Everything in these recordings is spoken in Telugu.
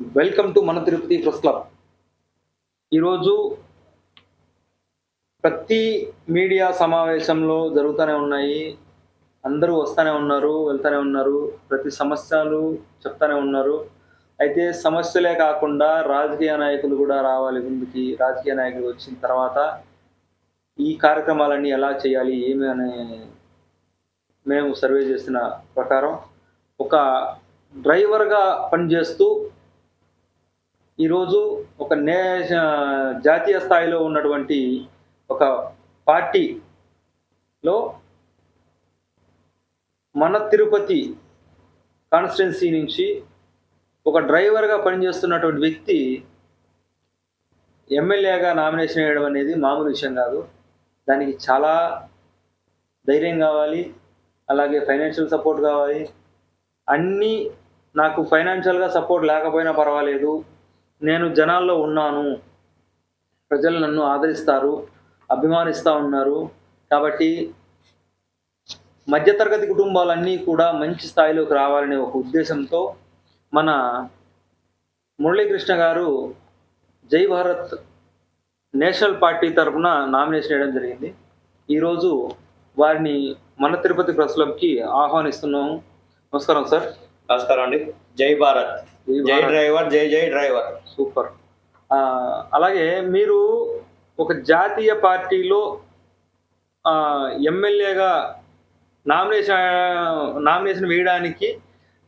వెల్కమ్ టు మన తిరుపతి ప్రెస్ క్లబ్. ఈరోజు ప్రతి మీడియా సమావేశంలో జరుగుతూనే ఉన్నాయి. అందరూ వస్తూనే ఉన్నారు వెళ్తూనే ఉన్నారు. ప్రతి సమస్యలు చెప్తానే ఉన్నారు. అయితే సమస్యలే కాకుండా రాజకీయ నాయకులు కూడా రావాలి ముందుకి. రాజకీయ నాయకులు వచ్చిన తర్వాత ఈ కార్యక్రమాలన్నీ ఎలా చేయాలి ఏమి అనే మేము సర్వే చేసిన ప్రకారం ఒక డ్రైవర్గా పనిచేస్తూ ఈరోజు ఒక నే జాతీయ స్థాయిలో ఉన్నటువంటి ఒక పార్టీలో మన తిరుపతి కాన్స్టిట్యున్సీ నుంచి ఒక డ్రైవర్గా పనిచేస్తున్నటువంటి వ్యక్తి ఎమ్మెల్యేగా నామినేషన్ వేయడం అనేది మామూలు విషయం కాదు. దానికి చాలా ధైర్యం కావాలి. అలాగే ఫైనాన్షియల్ సపోర్ట్ కావాలి. అన్నీ నాకు ఫైనాన్షియల్గా సపోర్ట్ లేకపోయినా పర్వాలేదు. నేను జనాల్లో ఉన్నాను. ప్రజలు నన్ను ఆదరిస్తారు అభిమానిస్తూ ఉన్నారు. కాబట్టి మధ్యతరగతి కుటుంబాలన్నీ కూడా మంచి స్థాయిలోకి రావాలనే ఒక ఉద్దేశంతో మన మురళీకృష్ణ గారు జై భారత్ నేషనల్ పార్టీ తరఫున నామినేషన్ చేయడం జరిగింది. ఈరోజు వారిని మన తిరుపతి ప్రెస్ క్లబ్కి ఆహ్వానిస్తున్నాము. నమస్కారం సార్. నమస్కారం అండి. జై భారత్. జై. డ్రైవర్ జై జై డ్రైవర్. సూపర్. అలాగే మీరు ఒక జాతీయ పార్టీలో ఎమ్మెల్యేగా నామినేషన్ నామినేషన్ వేయడానికి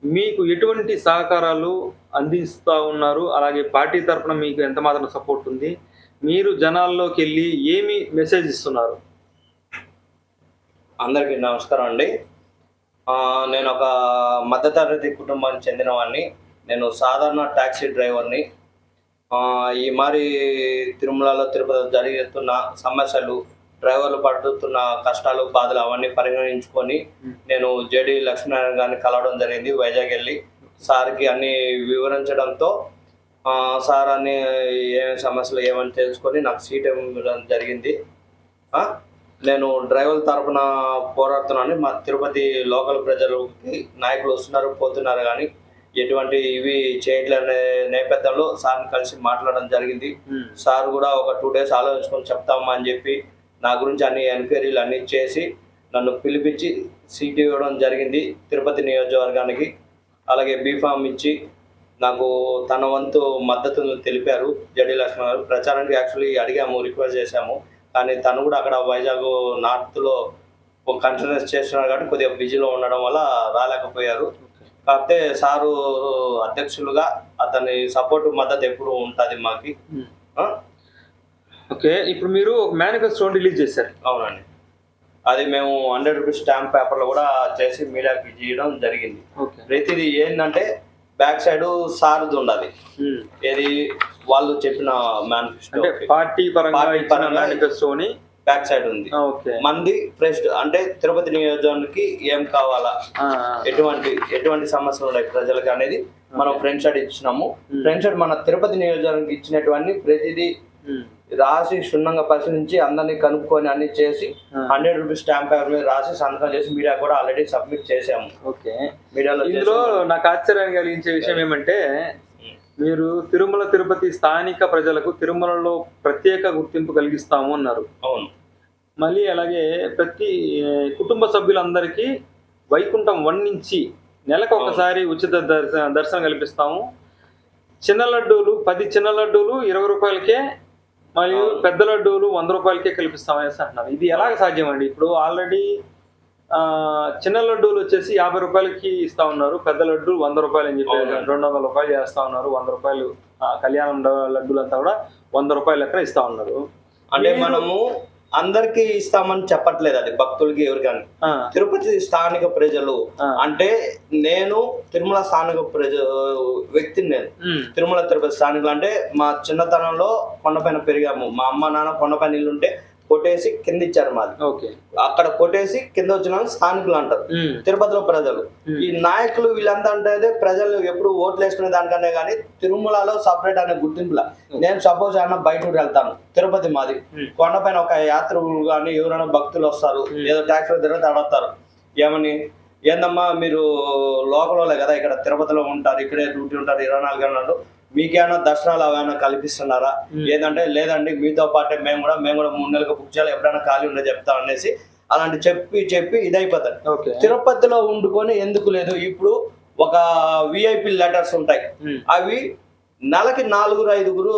మీకు ఎటువంటి సహకారాలు అందిస్తూ ఉన్నారు? అలాగే పార్టీ తరఫున మీకు ఎంత మాత్రం సపోర్ట్ ఉంది? మీరు జనాల్లోకి వెళ్ళి ఏమి మెసేజ్ ఇస్తున్నారు? అందరికీ నమస్కారం అండి. నేను ఒక మధ్యతరగతి కుటుంబానికి చెందినవాడిని. నేను సాధారణ టాక్సీ డ్రైవర్ని ఈ మరి తిరుమలలో తిరుపతి జరుగుతున్న సమస్యలు డ్రైవర్లు పడుతున్న కష్టాలు బాధలు అవన్నీ పరిగణించుకొని నేను జేడి లక్ష్మీనారాయణ గారిని కలవడం జరిగింది వైజాగ్ వెళ్ళి. సార్కి అన్ని వివరించడంతో సార్ అన్ని ఏం సమస్యలు ఏమని తెలుసుకొని నాకు సీట్ ఇవ్వడం జరిగింది. నేను డ్రైవర్ తరపున పోరాడుతున్నాను. మా తిరుపతి లోకల్ ప్రజలకి నాయకులు వస్తున్నారు పోతున్నారు కానీ ఎటువంటి ఇవి చేయట్లనే నేపథ్యంలో సార్ని కలిసి మాట్లాడడం జరిగింది. సార్ కూడా ఒక టూ డేస్ ఆలోచించుకొని చెప్తామా అని చెప్పి నా గురించి అన్ని ఎంక్వైరీలు అన్ని చేసి నన్ను పిలిపించి సీట్ ఇవ్వడం జరిగింది తిరుపతి నియోజకవర్గానికి. అలాగే బీఫామ్ ఇచ్చి నాకు తన వంతు మద్దతును తెలిపారు జడి లక్ష్మణ్ గారు. ప్రచారానికి యాక్చువల్లీ అడిగాము రిక్వెస్ట్ చేశాము. కానీ తను కూడా అక్కడ వైజాగ్ నార్త్లో కంటిన్యూస్ చేస్తున్నారు కాబట్టి కొద్దిగా బిజీలో ఉండడం వల్ల రాలేకపోయారు. కాకపోతే సారు అధ్యక్షులుగా అతని సపోర్ట్ మద్దతు ఎప్పుడు ఉంటుంది మాకి. ఆ? ఓకే ఇప్పుడు మీరు ఒక మేనిఫెస్టో రిలీజ్ చేశారు. అవునండి. అది మేము హండ్రెడ్ రూపీస్ స్టాంప్ పేపర్లో కూడా చేసి మీడియాకి చేయడం జరిగింది. ప్రతిదీ ఏంటంటే బ్యాక్ సైడ్ సారథి ఉండాలి. ఏది వాళ్ళు చెప్పిన మేనిఫెస్టో అంటే పార్టీ పరంగా మేనిఫెస్టోని బ్యాక్ సైడ్ ఉంది. ఓకే. మంది ప్రెస్ అంటే తిరుపతి నియోజకానికి ఏం కావాలా? ఎటువంటి ఎటువంటి సమస్యలు ఉన్నాయి ప్రజలకు అనేది మనం ఫ్రెండ్ షాట్ ఇచ్చినాము. ఫ్రెండ్ షాట్ మన తిరుపతి నియోజకానికి ఇచ్చినటువంటి ప్రతిదీ రాసి క్షుణ్ణంగా పరిశీలించి అందరినీ కనుక్కొని అన్ని చేసి. హండ్రెడ్ రూపీస్ స్టాంప్ పేపర్ మీద రాసి సంతకం చేసి మీడియా కూడా ఆల్రెడీ సబ్మిట్ చేసాము ఓకే. మీడియాలో ఇందులో. నాకు ఆశ్చర్యం కలిగించే విషయం ఏమంటే మీరు తిరుమల తిరుపతి స్థానిక ప్రజలకు తిరుమలలో ప్రత్యేక గుర్తింపు కలిగిస్తాము అన్నారు. అవును. మళ్ళీ అలాగే ప్రతి కుటుంబ సభ్యులందరికీ వైకుంఠం వన్ నుంచి నెలకు ఒకసారి ఉచిత దర్శన దర్శనం కల్పిస్తాము. చిన్న లడ్డూలు పది చిన్న లడ్డూలు ఇరవై రూపాయలకే మరియు. పెద్ద లడ్డూలు వంద రూపాయలకే కల్పిస్తామనేసి అంటున్నారు. ఇది ఎలాగ సాధ్యం అండి ఇప్పుడు ఆల్రెడీ చిన్న లడ్డూలు వచ్చేసి యాభై రూపాయలకి ఇస్తా ఉన్నారు. పెద్ద లడ్డు వంద రూపాయలు అని చెప్పి. రెండు వందల రూపాయలు చేస్తా ఉన్నారు. వంద రూపాయలు కళ్యాణం లడ్డూలు అంతా కూడా వంద రూపాయల లెక్కన ఇస్తా ఉన్నారు. అంటే మనము అందరికి ఇస్తామని చెప్పట్లేదు అది భక్తులకి ఎవరికని. తిరుపతి స్థానిక ప్రజలు. అంటే నేను తిరుమల స్థానిక ప్రజ వ్యక్తిని నేను. తిరుమల తిరుపతి స్థానికులు అంటే మా చిన్నతనంలో కొండపైన పెరిగాము. మా అమ్మ నాన్న కొండపైన ఇల్లు ఉంటే కొట్టేసి కింద ఇచ్చారు మాది. ఓకే. అక్కడ కొట్టేసి కింద వచ్చిన స్థానికులు అంటారు. తిరుపతిలో ప్రజలు. ఈ నాయకులు వీళ్ళంతా అంటే ప్రజలు ఎప్పుడు ఓట్లు వేసుకునే దానికనే కానీ తిరుమలలో సపరేట్ అనే గుర్తింపులా. నేను సపోజ్ ఏమన్నా బయట వెళ్తాను. తిరుపతి మాది. కొండపైన ఒక యాత్రికులు కానీ ఎవరైనా భక్తులు వస్తారు. ఏదో ట్యాక్సీలో తిరిగితే అడుగుతారు ఏమని? ఏందమ్మా మీరు లోకల్ కదా ఇక్కడ తిరుపతిలో ఉంటారు. ఇక్కడే డ్యూటీ ఉంటారు. ఇరవై నాలుగు గంటలు మీకేమైనా దర్శనాలు ఏమైనా కల్పిస్తున్నారా. ఏదంటే లేదండి మీతో పాటే మేము కూడా మేము కూడా మూడు నెలలకు బుక్ చేయాలి ఎప్పుడైనా ఖాళీ ఉండే చెప్తాం అనేసి అలాంటి చెప్పి చెప్పి ఇదైపోతారు తిరుపతిలో ఉండుకొని ఎందుకు లేదు? ఇప్పుడు ఒక విఐపి లెటర్స్ ఉంటాయి. అవి నెలకి నలుగురు ఐదుగురు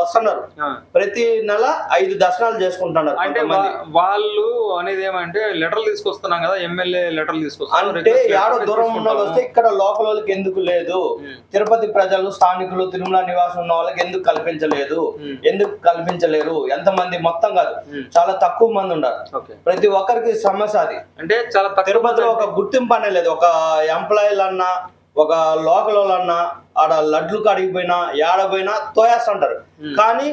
వస్తున్నారు. ప్రతి నెల ఐదు దర్శనాలు చేసుకుంటున్నారు అంటే వాళ్ళు అనేది ఏమంటే లెటర్లు తీసుకొస్తున్నాం కదా ఎమ్మెల్యే లెటర్లు తీసుకొస్తాం అంటే యాడో దూరం ఉన్న వాళ్ళు వస్తే ఇక్కడ లోకల్ వాళ్ళకి ఎందుకు లేదు. తిరుపతి ప్రజలు స్థానికులు తిరుమల నివాసం ఉన్న వాళ్ళకి ఎందుకు కల్పించలేదు. ఎందుకు కల్పించలేరు? ఎంతమంది మొత్తం కాదు. చాలా తక్కువ మంది ఉన్నారు. ప్రతి ఒక్కరికి సమస్య అది. అంటే చాలా తిరుపతిలో ఒక గుర్తింపు అనే లేదు. ఒక ఎంప్లాయీలు అన్నా ఒక లోకల్ వాళ్ళన్నా ఆడ లడ్లు కడిగిపోయినా ఏడపోయినా తోయేస్తుంటారు. ఉమ్. కానీ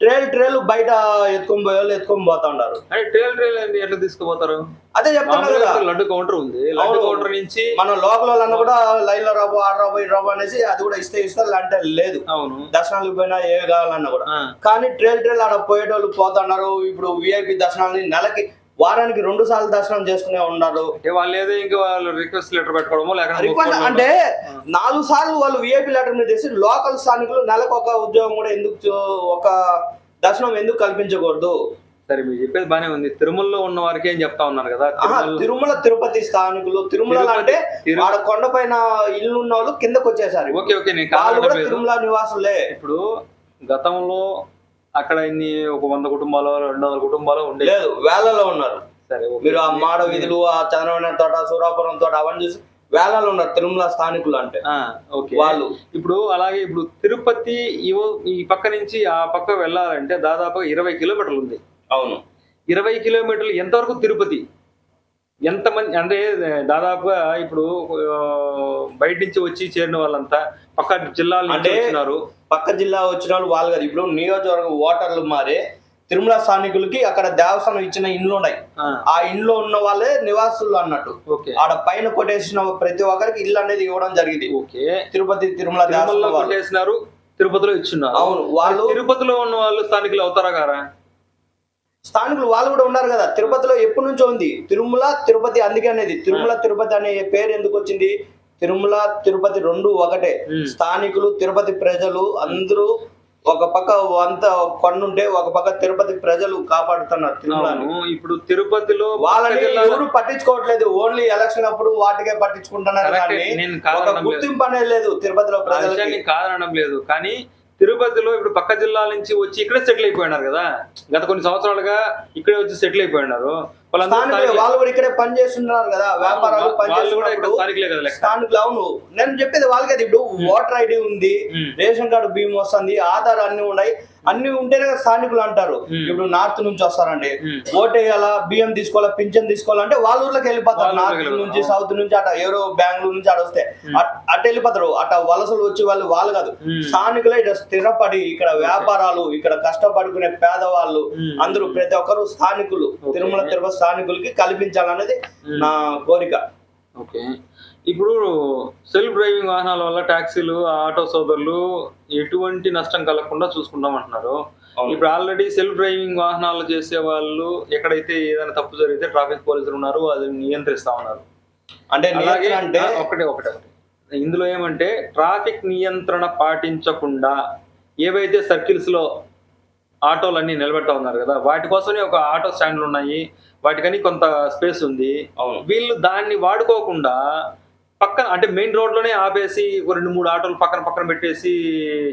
ట్రేల్ ట్రేలు బయట ఎత్తుకొని పోయే వాళ్ళు ఎత్తుకొని పోతా ఉంటారు అంటే ట్రైల్ ట్రైల్ ఎట్లా తీసుకుపోతారు? అదే చెప్తున్నా మామూలుగా కదా. లడ్డు కౌంటర్ ఉంది. లడ్డు. కౌంటర్ నుంచి మన లోకల్ వాళ్ళన్నా కూడా లైన్లో రాబో ఆడ రాబో ఇటు రాబో అనేసి అది కూడా ఇస్తే ఇస్తారు అంటే లేదు. అవును. దర్శనాలకు పోయినా ఏ కావాలన్నా కూడా. కానీ ట్రైల్ ట్రైల్ ఆడ పోయేటోళ్ళు పోతున్నారు ఇప్పుడు విఐపి దర్శనాలని నెలకి వారానికి రెండు సార్లు దర్శనం చేసుకునే ఉన్నారు. అంటే వాళ్ళు ఏదో ఇంకా వాళ్ళు రిక్వెస్ట్ లెటర్ పెట్టుకోవడమో రిక్వెస్ట్. అంటే నాలుగు సార్లు వాళ్ళు విఐపి లెటర్ మీద చేసి లోకల్ స్థానికులు నెలకు ఒక ఉద్యోగం కూడా ఎందుకు ఒక దర్శనం ఎందుకు కల్పించకూడదు? సరే మీరు చెప్పేది బానే ఉంది. తిరుమలలో ఉన్న వారికి ఏం చెప్తా ఉన్నారు కదా? తిరుమల తిరుపతి స్థానికులు. తిరుమల అంటే ఆడ కొండపైన ఇల్లు ఉన్న వాళ్ళు కిందకు వచ్చేసారు. ఓకే ఓకే నేను తిరుమల నివాసులే. ఇప్పుడు గతంలో అక్కడ ఇన్ని ఒక వంద కుటుంబాలు రెండు వందల కుటుంబాలు ఉండే. లేదు వేలలో ఉన్నారు. సరే. మీరు ఆ మాడ వీధులు ఆ చంద్రవన తోట సూరాపురం తోట అవన్నీ చూసి వేలలో ఉన్నారు తిరుమల స్థానికులు అంటే. ఆ, ఓకే. వాళ్ళు. ఇప్పుడు అలాగే ఇప్పుడు తిరుపతి ఈ పక్క నుంచి ఆ పక్క వెళ్ళాలంటే దాదాపు ఇరవై కిలోమీటర్లు ఉంది. అవును. ఇరవై కిలోమీటర్లు ఎంతవరకు తిరుపతి? ఎంతమంది అంటే దాదాపుగా ఇప్పుడు బయట నుంచి వచ్చి చేరిన వాళ్ళంతా పక్క జిల్లాల అంటే- వచ్చినారు. పక్క జిల్లా వచ్చిన వాళ్ళు వాళ్ళు కాదు. ఇప్పుడు నియోజకవర్గం ఓటర్లు మారే తిరుమల స్థానికులకి అక్కడ దేవస్థానం ఇచ్చిన ఇండ్లు ఉన్నాయి. ఆ, ఇంట్లో ఉన్న వాళ్ళే నివాసులు అన్నట్టు. ఓకే. ఆడ పైన కొట్టేసిన ప్రతి ఒక్కరికి ఇల్లు అనేది ఇవ్వడం జరిగింది. ఓకే. తిరుపతి తిరుమల. కొట్టేసినారు తిరుపతిలో ఇచ్చున్నారు. అవును వాళ్ళు తిరుపతిలో ఉన్న వాళ్ళు స్థానికులు అవుతారా గారా స్థానికులు వాళ్ళు కూడా ఉన్నారు కదా. తిరుపతిలో ఎప్పటి నుంచో ఉంది. తిరుమల తిరుపతి అందుకే అనేది. తిరుమల తిరుపతి అనే పేరు ఎందుకు వచ్చింది? తిరుమల తిరుపతి రెండు ఒకటే. స్థానికులు తిరుపతి ప్రజలు అందరూ ఒక పక్క అంత కొండుంటే ఒక పక్క తిరుపతి ప్రజలు కాపాడుతున్నారు తిరుమలని ఇప్పుడు తిరుపతిలో వాళ్ళని ఎవరు పట్టించుకోవట్లేదు. ఓన్లీ ఎలక్షన్ అప్పుడు వాటికే పట్టించుకుంటున్నారు కానీ. గుర్తింపు అనేది లేదు తిరుపతిలో విషయాన్ని కాదనడం లేదు. కానీ తిరుపతిలో ఇప్పుడు పక్క జిల్లాల నుంచి వచ్చి ఇక్కడే సెటిల్ అయిపోయినారు కదా. గత కొన్ని సంవత్సరాలుగా ఇక్కడే వచ్చి సెటిల్ అయిపోయినారు. వాళ్ళు కూడా ఇక్కడే పని చేస్తున్నారు కదా. వ్యాపారాలు పని స్థానికులే అవును. నేను చెప్పేది వాళ్ళకి ఇప్పుడు ఓటర్ ఐడి ఉంది. రేషన్ కార్డు భీమ్ వస్తుంది ఆధార్ అన్ని ఉన్నాయి. అన్ని ఉంటేనే కదా స్థానికులు అంటారు. ఇప్పుడు నార్త్ నుంచి వస్తారండి ఉమ్. ఓటు వేయాలా బియ్యం తీసుకోవాలా పింఛన్ తీసుకోవాలంటే వాళ్ళ ఊర్లోకి వెళ్ళిపోతారు నార్త్. నుంచి సౌత్ నుంచి అట ఎవరో బెంగళూరు నుంచి అటు వస్తే అట్- వెళ్ళిపోతారు అట వలసలు వచ్చి వాళ్ళు వాళ్ళు కాదు. స్థానికులే ఇక్కడ స్థిరపడి ఇక్కడ వ్యాపారాలు ఇక్కడ కష్టపడుకునే పేదవాళ్ళు. అందరూ ప్రతి ఒక్కరు స్థానికులు. తిరుమల తిరుపతి స్థానికులకి కల్పించాలనేది. నా కోరిక ఓకే ఇప్పుడు సెల్ఫ్ డ్రైవింగ్ వాహనాల వల్ల ట్యాక్సీలు ఆటో సోదరులు ఎటువంటి నష్టం కలగకుండా చూసుకుంటాం అంటున్నారు. ఇప్పుడు ఆల్రెడీ సెల్ఫ్ డ్రైవింగ్ వాహనాలు చేసే వాళ్ళు ఎక్కడైతే ఏదైనా తప్పు జరిగితే ట్రాఫిక్ పోలీసులు ఉన్నారు అది నియంత్రిస్తా ఉన్నారు. అంటే అలాగే అంటే ఒకటే ఒకటే ఇందులో ఏమంటే ట్రాఫిక్ నియంత్రణ పాటించకుండా ఏవైతే సర్కిల్స్లో ఆటోలన్నీ నిలబెడతా ఉన్నారు కదా వాటి కోసమే ఒక ఆటో స్టాండ్లు ఉన్నాయి వాటికని కొంత స్పేస్ ఉంది. వీళ్ళు దాన్ని వాడుకోకుండా పక్కన అంటే మెయిన్ రోడ్లోనే ఆపేసి ఒక రెండు మూడు ఆటోలు పక్కన పక్కన పెట్టేసి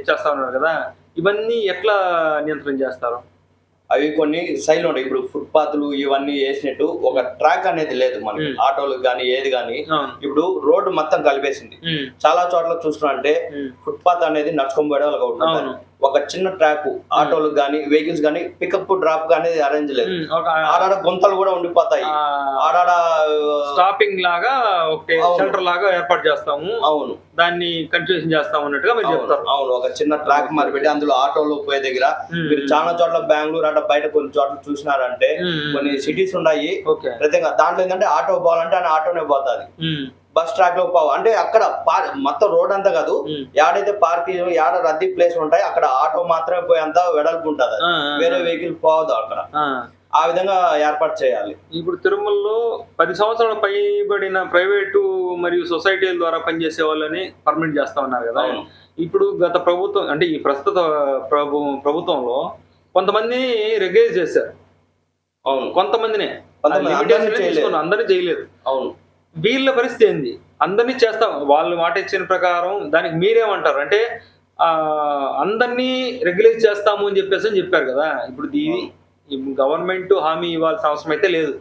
చేస్తా ఉన్నారు కదా. ఇవన్నీ ఎట్లా నియంత్రణ చేస్తారు? అవి కొన్ని శైలి ఉంటాయి. ఇప్పుడు ఫుట్పాత్లు ఇవన్నీ వేసినట్టు ఒక ట్రాక్ అనేది లేదు మనకి. మ్మ్. ఆటోలకు కానీ ఏది కానీ. ఇప్పుడు రోడ్డు మొత్తం కలిపేసింది. ఉమ్, చాలా చోట్ల చూసుకున్నట్టే ఉమ్, ఫుట్పాత్ అనేది నడుచుకొని పోయే వాళ్ళకి ఒకటి ఉంటుంది. ఒక చిన్న ట్రాక్ ఆటోలకు కానీ వెహికల్స్ కానీ పికప్ డ్రాప్ కానీ అరేంజ్ లేదు. ఒక ఆడాడ గుంతలు కూడా ఉండిపోతాయి. ఆడాడ స్టాపింగ్ లాగా. షెల్టర్ లాగా ఏర్పాటు చేస్తాము. అవును. దాన్ని కంటిన్యూషన్ చేస్తాం అన్నట్టుగా మీరు చెప్తారు. అవును. ఒక చిన్న ట్రాక్ మరి పెట్టి అందులో ఆటోలు పోయే దగ్గర. మీరు చాలా చోట్ల బెంగళూరు అట్లా బయట కొన్ని చోట్ల చూసినారంటే. కొన్ని సిటీస్ ఉన్నాయి. ప్రత్యేకంగా దాంట్లో ఏంటంటే ఆటో పోవాలంటే ఆటోనే పోతుంది. బస్ ట్రాక్లో పోవు అంటే అక్కడ మొత్తం రోడ్ అంతా కాదు. యాడైతే పార్కింగ్ యాడ రద్దీ ప్లేస్ ఉంటాయి అక్కడ ఆటో మాత్రమే పోయేంత వెడల్పు ఉంటుంది. వేరే వెహికల్ పోవద్దు అక్కడ. ఆ, విధంగా ఏర్పాటు చేయాలి. ఇప్పుడు తిరుమలలో పది సంవత్సరాల పైబడిన ప్రైవేటు మరియు సొసైటీల ద్వారా పనిచేసే వాళ్ళని పర్మనెంట్ చేస్తా ఉన్నారు కదా. ఇప్పుడు గత ప్రభుత్వం అంటే ఈ ప్రస్తుత ప్రభు ప్రభుత్వంలో కొంతమంది రెగ్యులైజ్ చేశారు. అవును. కొంతమందినే. అందరినీ చేయలేదు. అవును. వీళ్ళ పరిస్థితి ఏంది? అందరినీ చేస్తాం. వాళ్ళు మాట ఇచ్చిన ప్రకారం దానికి మీరేమంటారు? అంటే అందరినీ రెగ్యులైజ్ చేస్తాము అని చెప్పేసి అని చెప్పారు కదా. ఇప్పుడు ఇది గవర్నమెంట్ హామీ ఇవ్వాల్సిన అవసరం అయితే లేదు.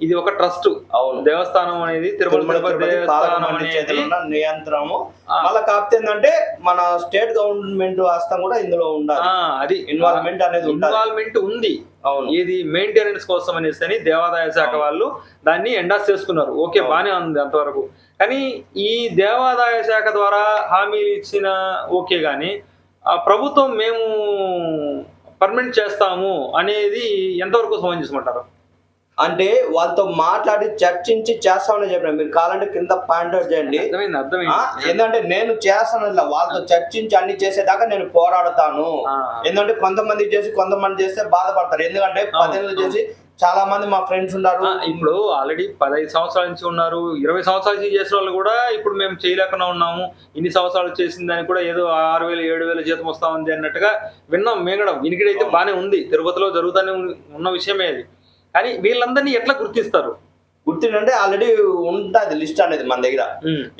ఇది ఒక ట్రస్ట్. అవును. దేవస్థానం అనేది తిరుమల దేవస్థానం అనేది నియంత్రణము. మళ్ళా కాకపోతే ఏంటంటే మన స్టేట్ గవర్నమెంట్ హస్తం కూడా ఇందులో ఉండాలి. అది. ఇన్వాల్వ్మెంట్ అనేది ఇన్వాల్వ్మెంట్ ఉంది. అవును. ఇది మెయింటెనెన్స్ కోసం అనేసి అని దేవాదాయ శాఖ. వాళ్ళు దాన్ని ఎండాస్ చేసుకున్నారు. ఓకే. బానే ఉంది అంతవరకు. కానీ ఈ దేవాదాయ శాఖ ద్వారా హామీ ఇచ్చిన ఓకే కానీ ఆ ప్రభుత్వం మేము పర్మనెంట్ చేస్తాము అనేది ఎంతవరకు సమంజసమంటారు అంటే వాళ్ళతో మాట్లాడి చర్చించి చేస్తామని చెప్పిన మీరు కావాలంటే కింద పాయింట్ అవుట్ చేయండి. ఏంటంటే నేను చేస్తాను వాళ్ళతో చర్చించి అన్ని చేసేదాకా నేను పోరాడతాను. ఎందుకంటే కొంతమంది చేసి కొంతమంది చేస్తే బాధపడతారు. ఎందుకంటే పదేళ్ళు అవును. చేసి చాలా మంది మా ఫ్రెండ్స్ ఉన్నారు. ఇప్పుడు ఆల్రెడీ పదహైదు సంవత్సరాల నుంచి ఉన్నారు. ఇరవై సంవత్సరాల నుంచి చేసిన వాళ్ళు కూడా ఇప్పుడు మేము చేయలేకుండా ఉన్నాము. ఇన్ని సంవత్సరాలు చేసిన దానికి కూడా ఏదో ఆరు వేలు ఏడు వేలు జీతం వస్తా ఉంది అన్నట్టుగా విన్నాం మేగడం వినికిడైతే అవును. బానే ఉంది. తిరుపతిలో జరుగుతూనే ఉన్- ఉన్న విషయమే అది. కానీ వీళ్ళందరినీ ఎట్లా గుర్తిస్తారు? గుర్తుంటే ఆల్రెడీ ఉంటుంది లిస్ట్ అనేది మన దగ్గర.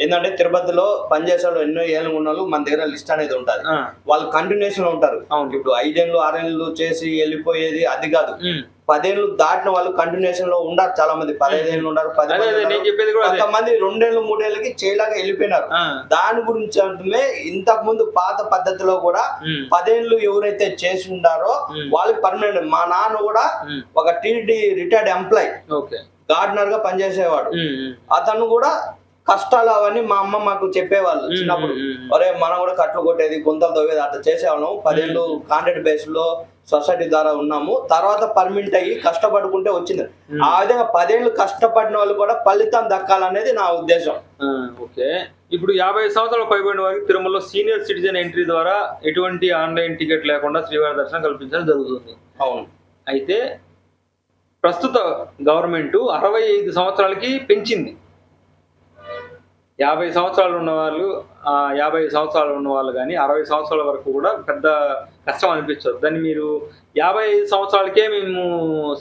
ఏంటంటే తిరుపతిలో పనిచేసే వాళ్ళు ఎన్నో ఏళ్ళు ఉన్న వాళ్ళు మన దగ్గర లిస్ట్ అనేది ఉంటుంది. వాళ్ళు కంటిన్యూషన్లో ఉంటారు. అవును. ఇప్పుడు ఐదేళ్ళు ఆరేళ్ళు చేసి వెళ్ళిపోయేది అది కాదు. పదేళ్ళు దాటిన వాళ్ళు కంటిన్యూషన్లో ఉన్నారు చాలా మంది పదహైదేళ్ళు ఉన్నారు కొంతమంది రెండేళ్ళు మూడేళ్ళకి చేయలాగా వెళ్ళిపోయినారు. దాని గురించి అంటే ఇంతకు ముందు పాత పద్ధతిలో కూడా పదేళ్ళు ఎవరైతే చేసి ఉండారో. వాళ్ళకి పర్మనెంట్ మా నాన్న కూడా ఒక టీడీ రిటైర్డ్ ఎంప్లాయ్. ఓకే. గార్డెనర్గా పనిచేసేవాడు అతను కూడా కష్టాలు అవన్నీ మా అమ్మ మాకు చెప్పేవాళ్ళు చిన్నప్పుడు. ఒరే మనం కూడా కట్లు కొట్టేది గుంతలు తవ్వేది అట్లా చేసేవాళ్ళం. పదేళ్ళు కాంట్రాక్ట్ బేస్లో సొసైటీ ద్వారా ఉన్నాము. తర్వాత పర్మిట్ అయ్యి కష్టపడుకుంటే వచ్చింది. ఆ విధంగా పదేళ్ళు కష్టపడిన వాళ్ళు కూడా ఫలితం దక్కాలనేది నా ఉద్దేశం. ఓకే. ఇప్పుడు యాభై సంవత్సరాల పైబడిన వారికి తిరుమలలో సీనియర్ సిటిజన్ ఎంట్రీ ద్వారా ఎటువంటి ఆన్లైన్ టికెట్ లేకుండా శ్రీవారి దర్శనం కల్పించడం జరుగుతుంది. అవును. అయితే ప్రస్తుత గవర్నమెంట్ అరవై ఐదు సంవత్సరాలకి పెంచింది. యాభై సంవత్సరాలు ఉన్న వాళ్ళు యాభై సంవత్సరాలు ఉన్న వాళ్ళు కానీ అరవై సంవత్సరాల వరకు కూడా పెద్ద కష్టం అనిపించదు. దాన్ని మీరు యాభై ఐదు సంవత్సరాలకే మేము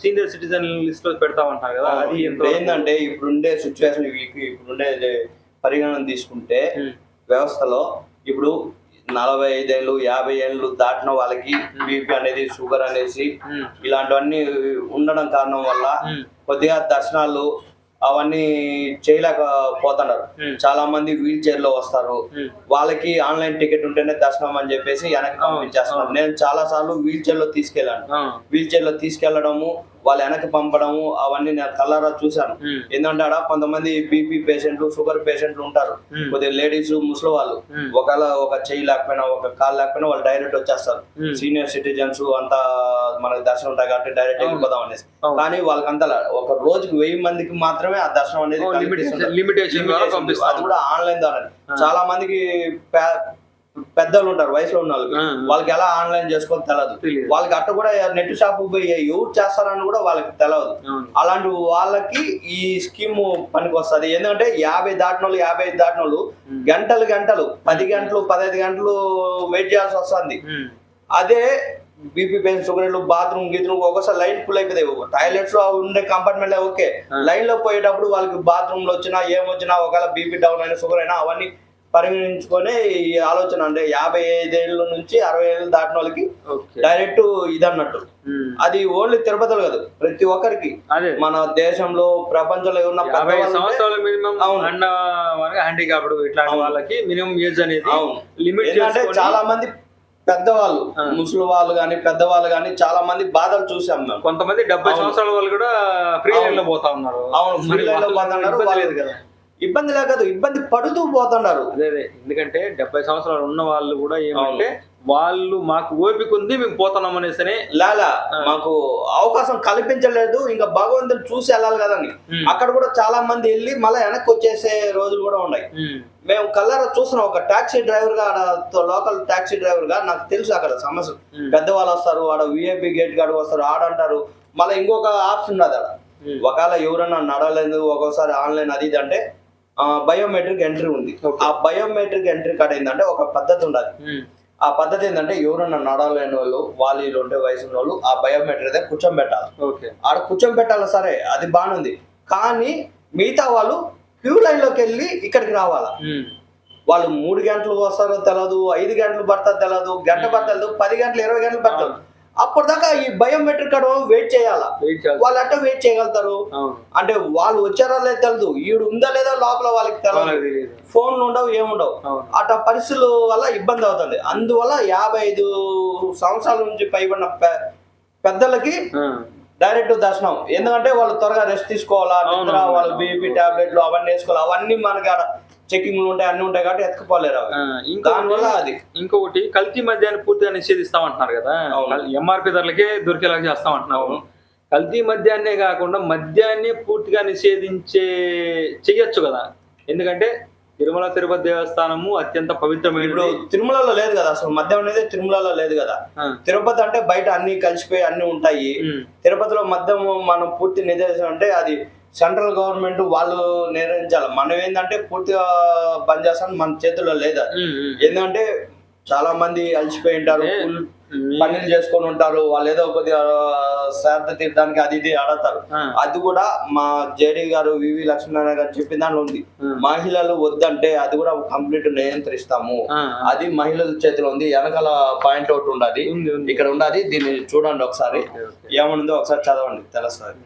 సీనియర్ సిటిజన్ లిస్ట్లో పెడతామంటారు కదా. అది ఏంటంటే ఇప్పుడుండే సిచ్యువేషన్ ఇప్పుడుండే పరిగణన తీసుకుంటే వ్యవస్థలో ఇప్పుడు నలభై ఐదేళ్ళు యాభై ఏళ్ళు దాటిన వాళ్ళకి బీపీ అనేది షుగర్ అనేసి ఇలాంటివన్నీ ఉండడం కారణం వల్ల కొద్దిగా దర్శనాలు అవన్నీ చేయలేకపోతున్నారు. చాలా మంది వీల్ చైర్లో వస్తారు. వాళ్ళకి ఆన్లైన్ టికెట్ ఉంటేనే దర్శనం అని చెప్పేసి వెనక్కి పంపించేస్తున్నారు. నేను చాలా సార్లు వీల్ చైర్లో తీసుకెళ్ళాను వీల్ చైర్లో తీసుకెళ్ళడము వాళ్ళు వెనక్కి పంపడము అవన్నీ నేను కల్లారా చూశాను. ఏంటంటే ఆడ కొంతమంది బీపీ పేషెంట్లు షుగర్ పేషెంట్లు ఉంటారు. కొద్దిగా లేడీస్ ముసలి వాళ్ళు. ఒకవేళ ఒక చెయ్యి లేకపోయినా ఒక కాలు లేకపోయినా వాళ్ళు డైరెక్ట్ వచ్చేస్తారు. సీనియర్ సిటిజన్స్ అంతా మనకి దర్శనం ఉంటాయి కాబట్టి డైరెక్ట్. వెళ్ళిపోదాం అనేసి. కానీ వాళ్ళకంతా ఒక రోజుకి వెయ్యి మందికి మాత్రమే ఆ దర్శనం అనేది అది కూడా ఆన్లైన్ ద్వారా. చాలా మందికి పెద్దలు ఉంటారు వయసులో ఉన్న వాళ్ళకి. వాళ్ళకి ఎలా ఆన్లైన్ చేసుకోవాలి తెలియదు. వాళ్ళకి అట్ట కూడా నెట్ షాప్ పోయి ఎవరు చేస్తారని కూడా వాళ్ళకి తెలియదు. అలాంటి వాళ్ళకి ఈ స్కీమ్ పనికి వస్తుంది ఎందుకంటే యాభై దాటిన వాళ్ళు యాభై ఐదు దాటిన వాళ్ళు. గంటలు గంటలు పది గంటలు పదహైదు గంటలు వెయిట్ చేయాల్సి వస్తుంది అదే బీపీ పెయిన్ షుగర్ బాత్రూమ్ గీత్రూమ్ ఒక్కోసారి లైన్ ఫుల్ అయిపోతాయి టాయిలెట్స్ ఉండే కంపార్ట్మెంట్ ఓకే. లైన్లో పోయేటప్పుడు వాళ్ళకి బాత్రూమ్లో వచ్చినా ఏమొచ్చినా ఒకవేళ బీపీ డౌన్ అయినా షుగర్ అయినా అవన్నీ పరిగణించుకొని ఈ ఆలోచన అంటే యాభై ఐదేళ్ళ నుంచి అరవై ఏళ్ళు దాటిన వాళ్ళకి డైరెక్ట్ ఇదన్నట్టు. అది ఓన్లీ తిరుపతిలో కాదు ప్రతి ఒక్కరికి. మన దేశంలో ప్రపంచంలో ఉన్న హ్యాండిక్యాప్డ్ ఇట్లాంటి. వాళ్ళకి మినిమం ఏజ్ అనేది లిమిట్ చేసుకొని చాలా మంది పెద్దవాళ్ళు. ముసలి వాళ్ళు కానీ పెద్దవాళ్ళు కానీ చాలా మంది బాధలు చూసాం మేము. కొంతమంది డెబ్బై. సంవత్సరాల వాళ్ళు కూడా ఫ్రీ. లైన్లో పోతా ఉన్నారు. అవును, మరి line లో వాళ్ళకి పోతున్నారు. ఇబ్బంది వాళ్ళు- లేదు కదా ఇబ్బంది లేకదు ఇబ్బంది పడుతూ పోతున్నారు. అదే ఎందుకంటే డెబ్బై సంవత్సరాలు ఉన్న వాళ్ళు కూడా ఏమంటే వాళ్ళు మాకు ఓపిక ఉంది మేము పోతున్నాం అనేసనే లాలా ఆ. మాకు అవకాశం కల్పించలేదు ఇంకా భగవంతుని చూసి వెళ్ళాలి ఉమ్, అక్కడ కూడా చాలా మంది వెళ్ళి మళ్ళీ వెనక్కి వచ్చేసే రోజులు కూడా ఉన్నాయి. మేము కల్లారా చూస్తున్నాం ఒక టాక్సీ డ్రైవర్గా లోకల్ టాక్సీ డ్రైవర్గా నాకు తెలుసు అక్కడ సమస్య. పెద్దవాళ్ళు వస్తారు ఆడ విఐపి గేట్ కాడ వస్తారు ఆడంటారు మళ్ళీ ఇంకొక ఆప్షన్ ఉన్నది అక్కడ. ఒకవేళ ఎవరన్నా నడలేదు ఒక్కోసారి ఆన్లైన్ అది ఇది అంటే బయోమెట్రిక్ ఎంట్రీ ఉంది. ఆ బయోమెట్రిక్ ఎంట్రీ కార్డ్ ఏంటంటే ఒక పద్ధతి ఉండదు ఉమ్. ఆ పద్ధతి ఏంటంటే ఎవరన్నా నడవలేని వాళ్ళు వాళ్ళు ఉంటే వయసు ఉన్న వాళ్ళు ఆ బయోమెట్రిక్ దగ్గర కూర్చోబెట్టాలి ఓకే ఆడ కూర్చోబెట్టాలి సరే అది బాగుంది కానీ మిగతా వాళ్ళు క్యూ లైన్లోకి వెళ్ళి ఇక్కడికి రావాలా? ఉమ్. వాళ్ళు మూడు గంటలు వస్తారో తెలియదు ఐదు గంటలు పడతారో తెలియదు గంట పడతలేదు పది గంటలు ఇరవై గంటలు పడతారు. అప్పటిదాకా ఈ బయోమెట్రిక్ కార్డు వెయిట్ చేయాలా. వాళ్ళు అట్ట వెయిట్ చేయగలుగుతారు. అంటే వాళ్ళు వచ్చారా లేదా తెలియదు ఈడు ఉందా లేదా లోపల వాళ్ళకి తెలియదు ఫోన్లు ఉండవు ఏముండవు. అట్ట పరిస్థితుల వల్ల ఇబ్బంది అవుతుంది. అందువల్ల యాభై ఐదు సంవత్సరాల నుంచి పైబడిన పెద్దలకి. డైరెక్ట్ దర్శనం. ఎందుకంటే వాళ్ళు త్వరగా రెస్ట్ తీసుకోవాలా వాళ్ళు. బీపీ టాబ్లెట్లు అవన్నీ వేసుకోవాలి అవన్నీ మనకి ఆడ చెకింగ్లు ఉంటాయి అన్ని ఉంటాయి కాబట్టి ఎత్తుకుపోలేరు దానివల్ల అది. ఇంకొకటి కల్తీ మద్యాన్ని పూర్తిగా నిషేధిస్తామంటున్నారు కదా. అవును. ఎంఆర్పి ధరలకే దొరికేలాగా చేస్తామంటున్నారు కల్తీ మద్యాన్నే కాకుండా మద్యాన్ని పూర్తిగా నిషేధించే చెయ్యొచ్చు కదా. ఎందుకంటే తిరుమల తిరుపతి దేవస్థానము అత్యంత ఇప్పుడు పవిత్రమైనది తిరుమలలో లేదు కదా అసలు మద్యం అనేది తిరుమలలో లేదు కదా. తిరుపతి అంటే బయట అన్ని కలిసిపోయి అన్ని ఉంటాయి. తిరుపతిలో మద్యం మనం పూర్తి నిర్దేశం అంటే అది సెంట్రల్ గవర్నమెంట్ వాళ్ళు నిర్ణయించాలి. మనం ఏంటంటే పూర్తిగా బంద్ చేస్తాం మన చేతుల్లో లేదు. ఎందుకంటే చాలా మంది అలసిపోయి ఉంటారు పనులు చేసుకొని ఉంటారు వాళ్ళు ఏదో కొద్దిగా శ్రాద్ధ తీర్థానికి అది ఇది ఆడతారు. అది కూడా మా జేడి గారు వివి లక్ష్మీనారాయణ గారు చెప్పిన దాంట్లో ఉంది మహిళలు వద్దంటే అది కూడా కంప్లీట్ నియంత్రిస్తాము. అది మహిళల చేతిలో ఉంది. వెనకాల పాయింట్ అవుట్ ఉండదు. ఇక్కడ ఉండదు. దీన్ని చూడండి ఒకసారి. ఏముందో ఒకసారి చదవండి. తెలుస్తుంది.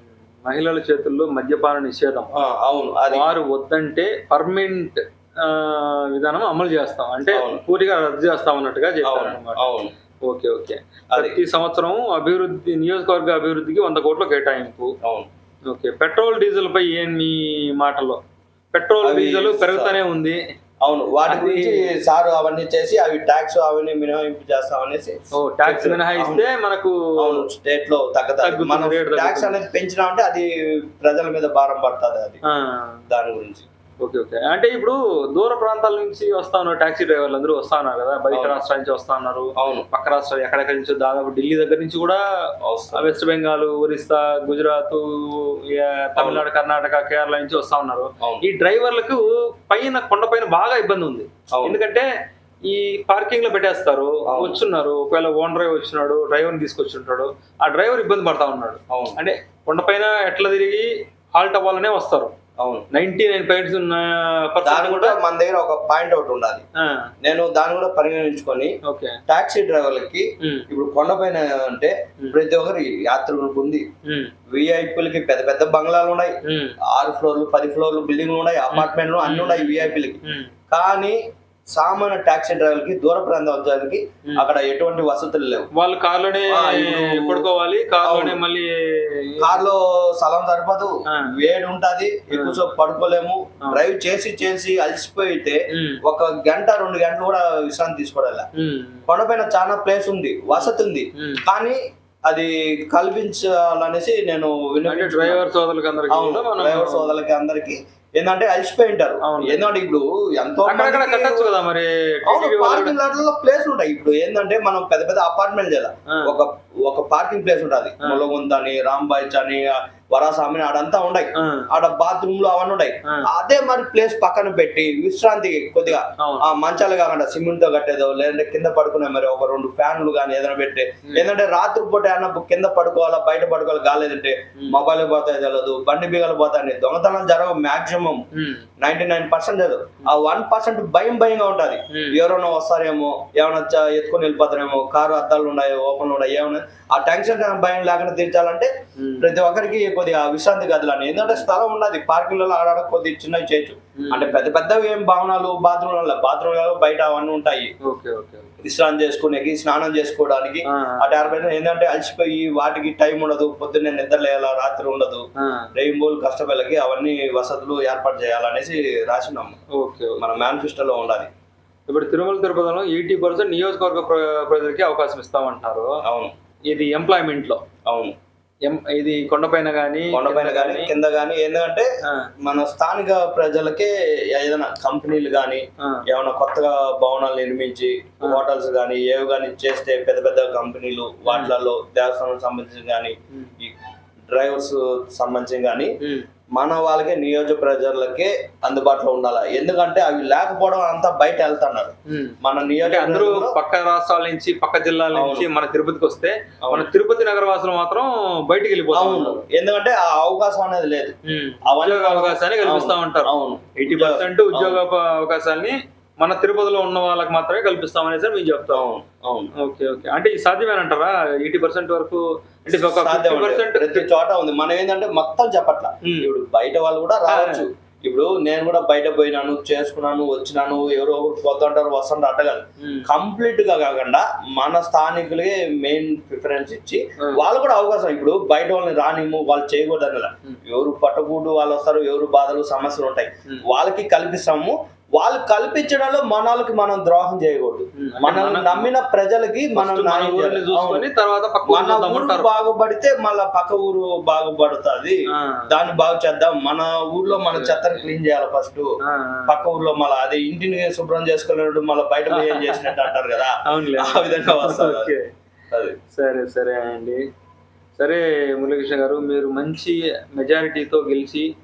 మహిళల చేతుల్లో మద్యపాన నిషేధం. అవును అది. వారు వద్దంటే పర్మనెంట్ విధానం అమలు చేస్తాం. అంటే. పూర్తిగా రద్దు చేస్తాం అన్నట్టుగా అవును ఓకే ఓకే. అది. ప్రతి సంవత్సరం అభివృద్ధి నియోజకవర్గ అభివృద్ధికి వంద కోట్ల కేటాయింపు. ఓకే పెట్రోల్ డీజిల్ పై ఏం మీ మాటలో? పెట్రోల్ డీజిల్ పెరుగుతూనే ఉంది. అవును వాటి గురించి సార్ అవన్నీ చేసి అవి ట్యాక్స్ అవన్నీ మినహాయింపు చేస్తాం అనేసి ఓ ట్యాక్స్. మినహాయిస్తే మనకు అవును స్టేట్లో తగ్గదు మనం ట్యాక్స్. అనేది పెంచినామంటే అది ప్రజల మీద భారం పడుతుంది అది దాని గురించి ఓకే ఓకే. అంటే ఇప్పుడు దూర ప్రాంతాల నుంచి వస్తా ఉన్నారు టాక్సీ డ్రైవర్లు అందరూ వస్తా ఉన్నారు కదా? బయట. రాష్ట్రాల నుంచి వస్తా ఉన్నారు. అవును. పక్క రాష్ట్రాలు ఎక్కడెక్కడి నుంచో దాదాపు ఢిల్లీ దగ్గర నుంచి కూడా. వెస్ట్ బెంగాల్ ఒరిస్సా గుజరాత్ తమిళనాడు కర్ణాటక కేరళ నుంచి వస్తా ఉన్నారు. ఈ డ్రైవర్లకు పైన కొండ పైన బాగా ఇబ్బంది ఉంది. ఎందుకంటే ఈ పార్కింగ్లో పెట్టేస్తారు. వచ్చున్నారు. ఒకవేళ ఓన్ డ్రైవర్ వచ్చినాడు డ్రైవర్ తీసుకొచ్చి ఉంటాడు ఆ డ్రైవర్ ఇబ్బంది పడతా ఉన్నాడు. అంటే కొండపైన ఎట్లా తిరిగి హాల్ట్ అవ్వాలనే వస్తారు. నైన్టీ నైన్ పాయింట్స్ దాని కూడా మన దగ్గర ఒక పాయింట్ అవుట్ ఉండాలి. నేను దాన్ని కూడా పరిగణించుకొని ఓకే. టాక్సీ డ్రైవర్లకి ఇప్పుడు కొండపైన అంటే ప్రతి ఒక్కరి యాత్రికులకు ఉంది. విఐపీలకి పెద్ద పెద్ద బంగ్లాలు ఉన్నాయి. ఆరు ఫ్లోర్లు పది ఫ్లోర్లు బిల్డింగ్లు ఉన్నాయి. అపార్ట్మెంట్లు అన్ని ఉన్నాయి విఐపీలకి కానీ సామాన్య టాక్సీ డ్రైవర్లకి దూర ప్రాంతాలకి అక్కడ ఎటువంటి వసతులు లేవు వాళ్ళు కార్లోనే పడుకోవాలి కార్లోనే. మళ్ళీ కార్లో స్థలం సరిపోదు. వేడి ఉంటది ఎక్కువసేపు పడుకోలేము. డ్రైవ్ చేసి చేసి అలసిపోయితే ఒక గంట రెండు గంటలు కూడా విశ్రాంతి తీసుకోవడాలి ఉమ్, కొండపైన చాలా ప్లేస్ ఉంది వసతి ఉంది. కానీ అది కల్పించాలనేసి నేను. డ్రైవర్ సోదరులకు అందరికీ డ్రైవర్ సోదరులకి అందరికి ఏంటంటే అలసిపోయి ఉంటారు. ఏంటంటే ఇప్పుడు ఎంతో కట్టచ్చు కదా మరి పార్కింగ్ లాట్లలో ప్లేస్ ఉంటాయి ఇప్పుడు ఏంటంటే మనం పెద్ద పెద్ద అపార్ట్మెంట్ చేయాలి. ఒక ఒక పార్కింగ్ ప్లేస్ ఉంటుంది ఆ. ములగుంత అని రాంబాయ్ అని వరాసామి అని ఆడంతా ఉన్నాయి ఆడ బాత్రూమ్లో అవన్నీ ఉన్నాయి. అదే మరి ప్లేస్ పక్కన పెట్టి విశ్రాంతి కొద్దిగా. ఆ మంచాలు కాకుండా సిమెంట్తో కట్టేదో లేదంటే కింద పడుకునే మరి ఒక రెండు ఫ్యాన్లు కానీ ఏదైనా పెట్టి. ఏంటంటే రాత్రి పూట ఏమన్నా కింద పడుకోవాలా బయట పడుకోవాలి గాలేదంటే. మొబైల్ పోతాయి తెలియదు బండి బీగలు పోతాయి దొంగతనం జరగవు మాక్సిమం నైన్టీ నైన్ పర్సెంట్ లేదు ఆ వన్ పర్సెంట్ భయం భయంగా ఉంటది. ఎవరైనా వస్తారేమో ఏమైనా ఎత్తుకొని వెళ్ళిపోతారేమో కారు అద్దాలు ఉన్నాయి ఓపెన్ ఉన్నాయి ఏమైనా ఆ టెన్షన్ భయం లేకుండా తీర్చాలంటే. ప్రతి ఒక్కరికి కొద్దిగా విశ్రాంతి గదులు అని ఎందుకంటే స్థలం ఉన్నది పార్కింగ్లలో ఆడాడ కొద్దిగా చిన్నవి చేయొచ్చు. అంటే పెద్ద పెద్దవి ఏం భవనాలు బాత్రూమ్ బాత్రూమ్ బయట అవన్నీ ఉంటాయి. విశ్రాంతి చేసుకునేకి స్నానం చేసుకోవడానికి. ఆ, అటు ఏర్పై ఏంటంటే అలసిపోయి వాటికి టైం ఉండదు పొద్దున్నే నిద్ర లేయాలా రాత్రి ఉండదు. రెయిన్బోల్ కష్టపల్లకి అవన్నీ వసతులు ఏర్పాటు చేయాలనేసి రాసినాం. Okay okay. మన మేనిఫెస్టోలో ఉండాలి. ఇప్పుడు తిరుమల తిరుపతిలో ఎయిటీ పర్సెంట్ నియోజకవర్గ ప్ర- ప్రజలకి అవకాశం ఇస్తామంటారు. అవును. ఇది ఎంప్లాయ్మెంట్లో అవును ఇది కొండపైన కానీ కొండపైన కానీ కింద కానీ ఏంటంటే మన స్థానిక ప్రజలకే ఏదైనా కంపెనీలు కానీ ఏమైనా కొత్తగా భవనాలు నిర్మించి హోటల్స్ కానీ ఏవి కానీ చేస్తే పెద్ద పెద్ద కంపెనీలు వాటిలలో దేవస్థానం సంబంధించి కానీ డ్రైవర్స్ సంబంధించి కానీ. మన వాళ్ళకే నియోజక ప్రజలకే అందుబాటులో ఉండాలి? ఎందుకంటే అవి లేకపోవడం అంతా బయట వెళ్తున్నారు. మన నియోజక అందరూ పక్క రాష్ట్రాల నుంచి పక్క జిల్లాల నుంచి మన తిరుపతికి వస్తే మన తిరుపతి నగర వాసులు మాత్రం బయటికి వెళ్ళిపోతాం ఎందుకంటే ఆ అవకాశం అనేది లేదు. ఉద్యోగ అవకాశాన్ని కల్పిస్తా ఉంటారు. అవును. ఎయిటీ పర్సెంట్ ఉద్యోగ అవకాశాన్ని మన తిరుపతిలో ఉన్న వాళ్ళకి మాత్రమే కల్పిస్తామనేసి మీరు చెప్తాం. అవును అవును. Okay okay. అంటే సాధ్యమేనంటారా? ఎయిటీ పర్సెంట్ వరకు అంటే ఒక పర్సెంట్ ప్రతి చోట ఉంది. మనం ఏంటంటే మొత్తం చెప్పట్ల. ఇప్పుడు బయట వాళ్ళు కూడా రావచ్చు. ఇప్పుడు నేను కూడా బయట పోయినాను చేసుకున్నాను వచ్చినాను ఎవరో ఒకరు పోతుంటారు వస్తుంటారు అట్టగలరు కంప్లీట్గా కాకుండా మన స్థానికులకే మెయిన్ ప్రిఫరెన్స్ ఇచ్చి. వాళ్ళు కూడా అవకాశం. ఇప్పుడు బయట వాళ్ళని రానిము వాళ్ళు చేయకూడదు. ఎవరు పట్టకూడు వాళ్ళు వస్తారు ఎవరు బాధలు సమస్యలు ఉంటాయి. వాళ్ళకి కల్పిస్తాము వాళ్ళు కల్పించడంలో మన వాళ్ళకి మనం ద్రోహం చేయకూడదు. Hmm. అంటే మనం మన- నమ్మిన ప్రజలకి మనం. తర్వాత మన ఊరు బాగుపడితే మళ్ళా పక్క ఊరు బాగుపడుతుంది. దాన్ని బాగు చేద్దాం. మన ఊర్లో మన చెత్తని క్లీన్ చేయాలి ఫస్ట్. పక్క ఊర్లో మళ్ళీ అదే ఇంటిని శుభ్రం చేసుకోలేడు మళ్ళీ బయట ఏం చేసినట్టు అంటారు కదా. ఆ విధంగా వస్తుంది. అది. సరే సరే అండి. సరే మురళీకృష్ణ గారు మీరు మంచి మెజారిటీతో గెలిచి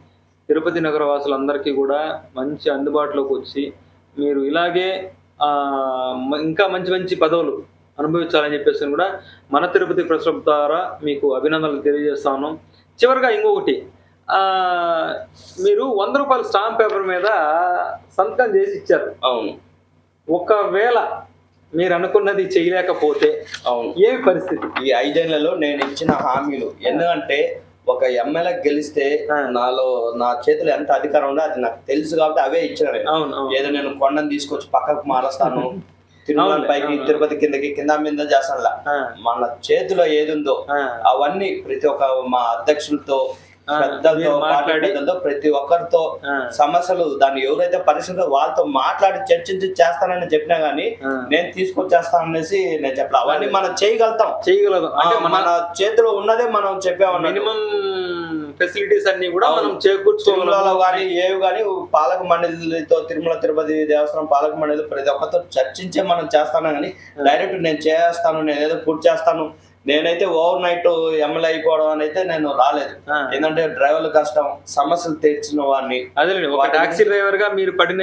తిరుపతి నగర వాసులందరికీ కూడా మంచి అందుబాటులోకి వచ్చి మీరు ఇలాగే ఇంకా మంచి మంచి పదవులు అనుభవించాలని చెప్పేసి కూడా మన తిరుపతి ప్రెస్ ద్వారా మీకు అభినందనలు తెలియజేస్తాను చివరిగా ఇంకొకటి మీరు వంద రూపాయల స్టాంప్ పేపర్ మీద సంతకం చేసి ఇచ్చారు. అవును. ఒకవేళ మీరు అనుకున్నది చేయలేకపోతే అవును. ఏమి పరిస్థితి? ఈ ఐదేళ్ళలో నేను ఇచ్చిన హామీలు ఎందుకంటే ఒక ఎమ్మెల్యే గెలిస్తే. నాలో నా చేతిలో ఎంత అధికారం ఉందో అది నాకు తెలుసు కాబట్టి అవే ఇచ్చిన నేను. అవును అవును ఏదో నేను కొండను తీసుకొచ్చి పక్కకు మారుస్తాను తిరుమల పైకి. తిరుపతి కిందకి కింద మీద చేస్తానులా ఆ, మన చేతిలో ఏది ఉందో అవన్నీ ప్రతి ఒక్క మా అధ్యక్షులతో పెద్దలతో మీరు పార్టీ మాట్లాడి- పెద్దలతో ప్రతి ఒక్కరితో సమస్యలు దాన్ని ఎవరైతే పరిస్థితులు వాళ్ళతో మాట్లాడి చర్చించి చేస్తానని చెప్పినా గానీ. నేను తీసుకొచ్చేస్తాననేసి నేను చెప్పలే. అవన్నీ మనం చేయగలుగుతాం. ఆ, మన చేతిలో ఉన్నదే మనం చెప్పామన్నట్టు మినిమం ఫెసిలిటీస్ అన్ని కూడా మనం తిరుమలలో కానీ ఏవి కానీ పాలక మండలితో తిరుమల తిరుపతి దేవస్థానం పాలక మండలి ప్రతి ఒక్కరితో చర్చించే మనం చేస్తాను కానీ డైరెక్ట్ నేను చేస్తాను నేను ఏదో పూర్తి చేస్తాను నేనైతే ఓవర్ నైట్ ఎమ్మెల్యే అయిపోవడం అని అయితే నేను రాలేదు. ఏంటంటే డ్రైవర్ల కష్టం సమస్యలు తీర్చిన వారిని అదేలేండి ఒక టాక్సీ డ్రైవర్గా మీరు పడిన